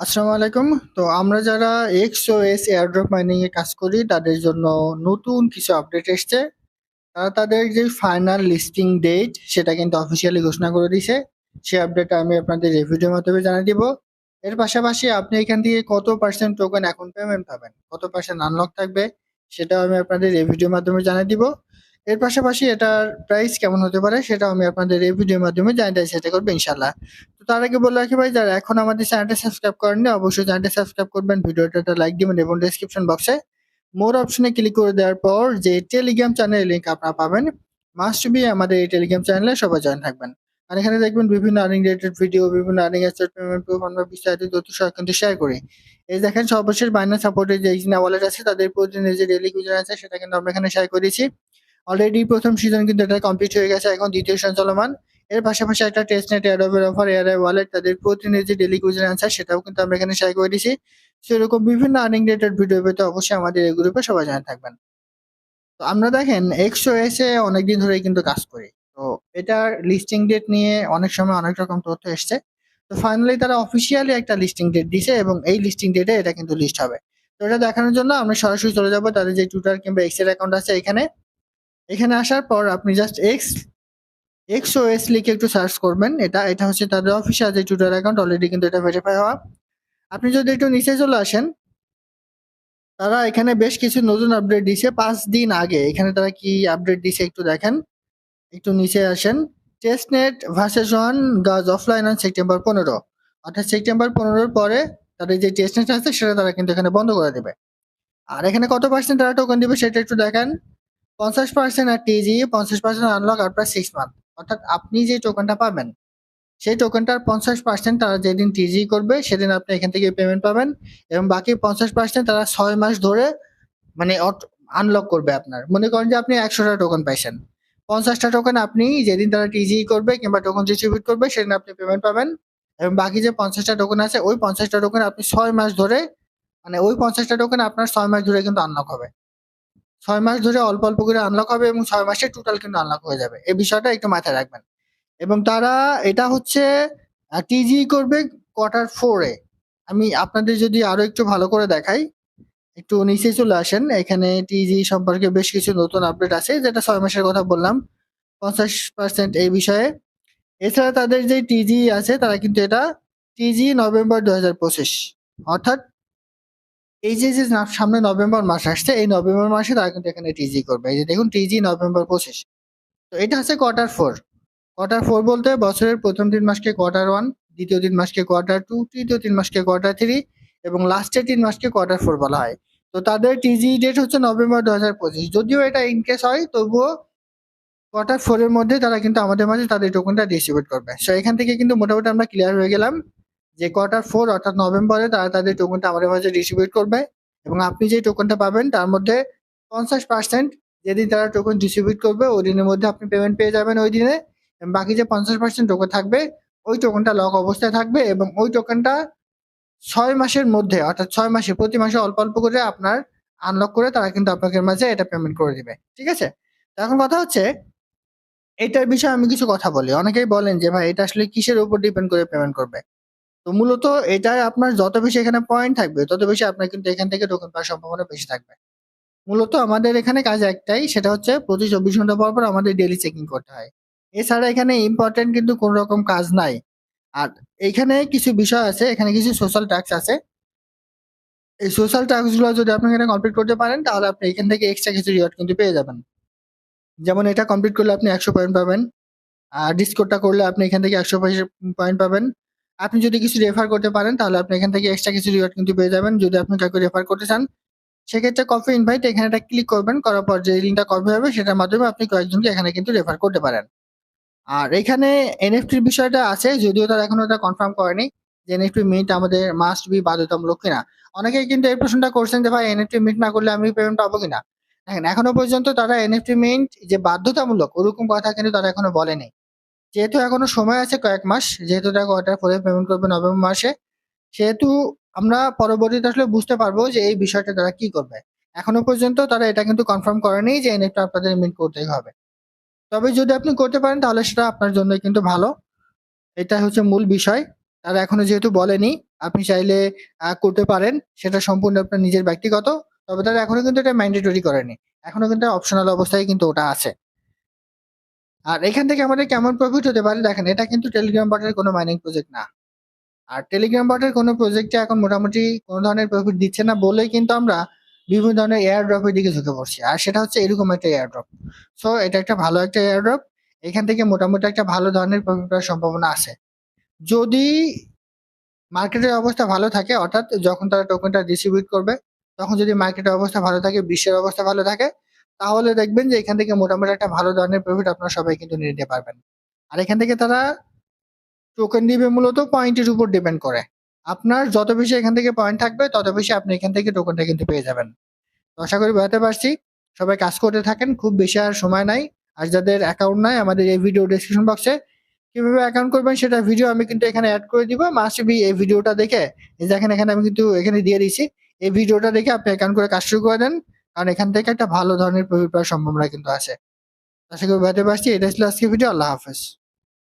আসসালামু আলাইকুম। তো আমরা যারা XOS এয়ারড্রপ মাইনিং এ কাজ করি তাদের জন্য নতুন কিছু আপডেট এসছে। তারা তাদের যে ফাইনাল লিস্টিং ডেট সেটা কিন্তু অফিসিয়ালি ঘোষণা করে দিছে। সেই আপডেটটা আমি আপনাদের এই ভিডিওর মাধ্যমে জানিয়ে দিব। এর পাশাপাশি আপনি এখান থেকে কত পার্সেন্ট টোকেন এখন পেমেন্ট পাবেন, কত পার্সেন্ট আনলক থাকবে সেটাও আমি আপনাদের এই ভিডিওর মাধ্যমে জানিয়ে দিব। এর পাশাপাশি এটার প্রাইস কেমন হতে পারে সেটাও আমি আপনাদের এই ভিডিওর মাধ্যমে জানিয়ে চেষ্টা করব ইনশাআল্লাহ। তো তার আগে বলে রাখি ভাই যারা এখন আমাদের চ্যানেলটা সাবস্ক্রাইব করেননি অবশ্যই চ্যানেলটা সাবস্ক্রাইব করবেন, ভিডিওটা লাইক দিবেন এবং ডেসক্রিপশন বক্সে মোর অপশনে ক্লিক করে দেওয়ার পর যে টেলিগ্রাম চ্যানেলের লিংক আপনারা পাবেন মাস্ট বি আমাদের এই টেলিগ্রাম চ্যানেলে সবাই জয়েন থাকবেন। আর এখানে দেখবেন বিভিন্ন আর্নিং রিলেটেড ভিডিও, বিভিন্ন আর্নিং অ্যাসেট পেমেন্ট প্রুফ বিস্তারিত তথ্য সহ কিন্তু শেয়ার করি। এই দেখেন সর্বশেষ বাইন্যান্স সাপোর্টের যে ওয়ালেট আছে তাদের প্রতিদিনের যে ডেইলি ইউজার আছে সেটা কিন্তু আমরা এখানে শেয়ার করেছি। অলরেডি প্রথম সিজন কিন্তু এটা কমপ্লিট হয়ে গেছে, এখন দ্বিতীয় সিজন চলমান। এর পাশাপাশি একটা টেস্টনেট এয়ারড্রপের অফার এআরআই ওয়ালেট তাদের প্রতিনিধি যে ডেইলি ইউজার আনসার সেটাও কিন্তু আমরা এখানে শেয়ার করে দিয়েছি। সো এরকম বিভিন্ন আর্নিং রিলেটেড ভিডিও পেতে অবশ্যই আমাদের এই গ্রুপে সবাই জয়েন থাকবেন। তো আমরা দেখেন, XOS এ অনেকদিন ধরেই কিন্তু কাজ করি। তো এটার লিস্টিং ডেট নিয়ে অনেক সময় অনেক রকম তথ্য এসছে। তো ফাইনালি তারা অফিসিয়ালি একটা লিস্টিং ডেট দিছে এবং এই লিস্টিং ডেটে এটা কিন্তু লিস্ট হবে। তো এটা দেখানোর জন্য আমরা সরাসরি চলে যাব তাদের যে টুইটার কিংবা এক্সের অ্যাকাউন্ট আছে এখানে। এখানে আসার পর আপনি জাস্ট এক্স XOS লিখে একটু সার্চ করবেন। এটা এটা হচ্ছে তাদের অফিসিয়াল যে টুইটার অ্যাকাউন্ট অলরেডি কিন্তু এটা ভেরিফাই হওয়া। আপনি যদি একটু নিচে চলে আসেন, তারা এখানে বেশ কিছু নতুন আপডেট দিছে পাঁচ দিন আগে। এখানে তারা কি আপডেট দিছে একটু দেখেন। একটু নিচে আসেন। টেস্টনেট ভার্সন 1 গাজ অফলাইন অন সেপ্টেম্বর ১৫ অর্থাৎ সেপ্টেম্বর পনেরোর পরে তাদের যে টেস্টনেট আছে, সেটা তারা কিন্তু এখানে বন্ধ করে দেবে। আর এখানে কত পার্সেন্ট তারা টোকেন দেবে সেটা একটু দেখেন। ৫০% আর টিজি, ৫০% আনলক আর প্রায় 6 মান্থ। অর্থাৎ আপনি যে টোকেনটা পাবেন সেই টোকেনটার ৫০% তারা যেদিন টিজি করবে সেদিন আপনি এখান থেকে পেমেন্ট পাবেন এবং বাকি ৫০% তারা ৬ মাস ধরে মানে আনলক করবে আপনার। মনে করেন যে আপনি ১০০ টা টোকেন পাইছেন। ৫০ টা টোকেন আপনি যেদিন তারা টিজি করবে কিংবা টোকেন ডিস্ট্রিবিউট করবে সেদিন আপনি পেমেন্ট পাবেন এবং বাকি যে ৫০ টা টোকেন আছে ওই ৫০ টা টোকেন আপনি ৬ মাস ধরে মানে ওই ৫০ টা টোকেন আপনার ৬ মাস ধরে কিন্তু আনলক হবে। ৬ মাস ধরে অল্প, অল্প করে আনলক হবে এবং ছয় মাসে টোটাল কিন্তু আনলক হয়ে যাবে। এই বিষয়টা একটু মাথায় রাখবেন। এবং তারা এটা হচ্ছে টিজি করবে কোয়ার্টার 4 এ। আমি আপনাদের যদি আরও একটু ভালো করে দেখাই, একটু নিচে চলে আসেন। এখানে টিজি সম্পর্কে বেশ কিছু নতুন আপডেট আছে যেটা ছয় মাসের কথা বললাম। ৫০% এই বিষয়ে। এছাড়া তাদের যে টিজি আছে তারা কিন্তু এটা টিজি নভেম্বর ২০২৫ অর্থাৎ এই যে, যে সামনে নভেম্বর মাস আসছে এই নভেম্বর মাসে তারা কিন্তু এখানে টিজি করবে। এই যে দেখুন টিজি নভেম্বর ২৫ তো এটা হচ্ছে কোয়ার্টার ফোর কোয়ার্টার ফোর বলতে বছরের প্রথম ৩ মাসকে কোয়ার্টার ওয়ান দ্বিতীয় ৩ মাসকে কোয়ার্টার টু তৃতীয় তিন মাসকে কোয়ার্টার থ্রি এবং লাস্টের তিন মাসকে কোয়ার্টার ফোর বলা হয়। তো তাদের টিজি ডেট হচ্ছে নভেম্বর ২০২৫ যদিও এটা ইন কেস হয় তবুও কোয়ার্টার ফোরের মধ্যে তারা কিন্তু আমাদের মাঝে তাদের টোকেনটা ডিস্ট্রিবিউট করবে। সো এখান থেকে কিন্তু মোটামুটি আমরা ক্লিয়ার হয়ে গেলাম যে কোয়ার্টার ফোর অর্থাৎ নভেম্বরে তারা তাদের টোকেনটা আমাদের মাঝে ডিস্ট্রিবিউট করবে এবং আপনি যে টোকনটা পাবেন তার মধ্যে ৫০% যেদিন তারা টোকন ডিস্ট্রিবিউট করবে ওই দিনের মধ্যে আপনি পেমেন্ট পেয়ে যাবেন ওই দিনে। বাকি যে ৫০% টোকেন থাকবে ওই টোকনটা লক অবস্থায় থাকবে এবং ওই টোকনটা ছয় মাসের মধ্যে অর্থাৎ ছয় মাসে প্রতি মাসে অল্প, অল্প করে আপনার আনলক করে তারা কিন্তু আপনাদের মাঝে এটা পেমেন্ট করে দিবে। ঠিক আছে? এখন কথা হচ্ছে এটার বিষয়ে আমি কিছু কথা বলি। অনেকেই বলেন যে ভাই এটা আসলে কিসের উপর ডিপেন্ড করে পেমেন্ট করবে? তো মূলত এটায় আপনার যত বেশি এখানে পয়েন্ট থাকবে তত বেশি আপনার কিন্তু এখান থেকে টোকেন পাওয়ার সম্ভাবনা বেশি থাকবে। মূলত আমাদের এখানে কাজ একটাই সেটা হচ্ছে প্রতি ২৪ ঘণ্টা পর, পর আমাদের ডেইলি চেকিং করতে হয়। এছাড়া এখানে ইম্পোর্টেন্ট কিন্তু কোন রকম কাজ নাই। আর এখানে কিছু বিষয় আছে, এখানে কিছু সোশ্যাল ট্যাক্স আছে। এই সোশ্যাল টাস্কগুলো যদি আপনি এখানে কমপ্লিট করতে পারেন তাহলে আপনি এখান থেকে এক্সট্রা কিছু রিওয়ার্ড কিন্তু পেয়ে যাবেন। যেমন এটা কমপ্লিট করলে আপনি ১০০ পয়েন্ট পাবেন। আর ডিসকর্ডটা করলে আপনি এখান থেকে ১০০ পয়সা পয়েন্ট পাবেন। আপনি যদি কিছু রেফার করতে পারেন, তাহলে আপনি এখান থেকে এক্সট্রা কিছু রিওয়ার্ড কিন্তু পেয়ে যাবেন। যদি আপনি কাউকে রেফার করতে চান, সেক্ষেত্রে কফি ইনভাইট এখানে একটা ক্লিক করবেন। করার পর যে লিঙ্কটা কপি হবে, সেটার মাধ্যমে আপনি কয়েকজনকে এখানে কিন্তু রেফার করতে পারেন। আর এখানে এনএফটির বিষয়টা আছে, যদিও তারা এখনও এটা কনফার্ম করেনি যে এনএফটি মিন্ট আমাদের মাস্ট বি বাধ্যতামূলক কিনা। অনেকেই কিন্তু এই প্রশ্নটা করছেন যে, ভাই এনএফটি মিট না করলে আমি পেমেন্ট পাবো কিনা? দেখেন, এখনও পর্যন্ত তারা এনএফটি মিন্ট যে বাধ্যতামূলক, ওরকম কথা কিন্তু তারা এখনও বলেনি। যেহেতু এখনও সময় আছে কয়েক মাস, যেহেতু তারা কোয়ার্টার 4 পেমেন্ট করবে নভেম্বর মাসে, সেহেতু আমরা পরবর্তীতে আসলে বুঝতে পারব যে এই বিষয়টা তারা কি করবে। এখনও পর্যন্ত তারা এটা কিন্তু কনফার্ম করেনি যে এনএফটি আপনাদের মিন্ট করতেই হবে। তবে যদি আপনি করতে পারেন তাহলে সেটা আপনার জন্যই কিন্তু ভালো। এটা হচ্ছে মূল বিষয়। তারা এখনও যেহেতু বলেনি, আপনি চাইলে করতে পারেন সেটা সম্পূর্ণ আপনার নিজের ব্যক্তিগত তবে তারা এখনও কিন্তু এটা ম্যান্ডেটরি করেনি এখনও কিন্তু অপশনাল অবস্থায় কিন্তু ওটা আছে আর এখান থেকে আমাদের কেমন প্রফিট হতে পারে দেখেন, এটা কিন্তু টেলিগ্রাম বটের কোনো মাইনিং প্রজেক্ট না। আর টেলিগ্রাম বটের কোনো প্রজেক্টে এখন মোটামুটি কোনো ধরনের প্রফিট দিচ্ছে না বলেই কিন্তু আমরা বিভিন্ন ধরনের এয়ার ড্রপের দিকে ঝুঁকে পড়ছি। আর সেটা হচ্ছে এরকম একটা এয়ার ড্রপ সো এটা একটা ভালো একটা এয়ার ড্রপ এখান থেকে মোটামুটি একটা ভালো ধরনের প্রফিট পাওয়ার সম্ভাবনা আছে। যদি মার্কেটের অবস্থা ভালো থাকে, অর্থাৎ যখন তারা টোকেনটা ডিস্ট্রিবিউট করবে, তখন যদি মার্কেটের অবস্থা ভালো থাকে, বিশ্বের অবস্থা ভালো থাকে তাহলে দেখবেন যে এখান থেকে মোটামুটি একটা ভালো ধরনের প্রফিট আপনারা সবাই কিন্তু নিতে পারবেন। আর এখান থেকে তারা টোকেন দিবে মূলত পয়েন্টের উপর ডিপেন্ড করে। আপনার যত বেশি এখান থেকে পয়েন্ট থাকবে, তত বেশি আপনি এখান থেকে টোকেনটা কিন্তু পেয়ে যাবেন। তো আশা করি বোঝাতে পারছি। সবাই কাজ করতে থাকেন, খুব বেশি আর সময় নাই। আর যাদের অ্যাকাউন্ট নাই, আমাদের এই ভিডিও ডেসক্রিপশন বক্সে কীভাবে অ্যাকাউন্ট করবেন সেটা ভিডিও আমি কিন্তু এখানে অ্যাড করে দিব। মাস্ট বি এই ভিডিওটা দেখে দেখেন এখানে আমি কিন্তু এখানে দিয়ে দিয়েছি। এই ভিডিওটা দেখে আপনি অ্যাকাউন্ট করে কাজ শুরু করে দেন। কারণ এখান থেকে একটা ভালো ধরনের প্রফিট পাওয়ার সম্ভাবনা কিন্তু আছে। আশা করি ভাইতে পারছি। এটা ছিল আজকে ভিডিও আল্লাহ হাফেজ।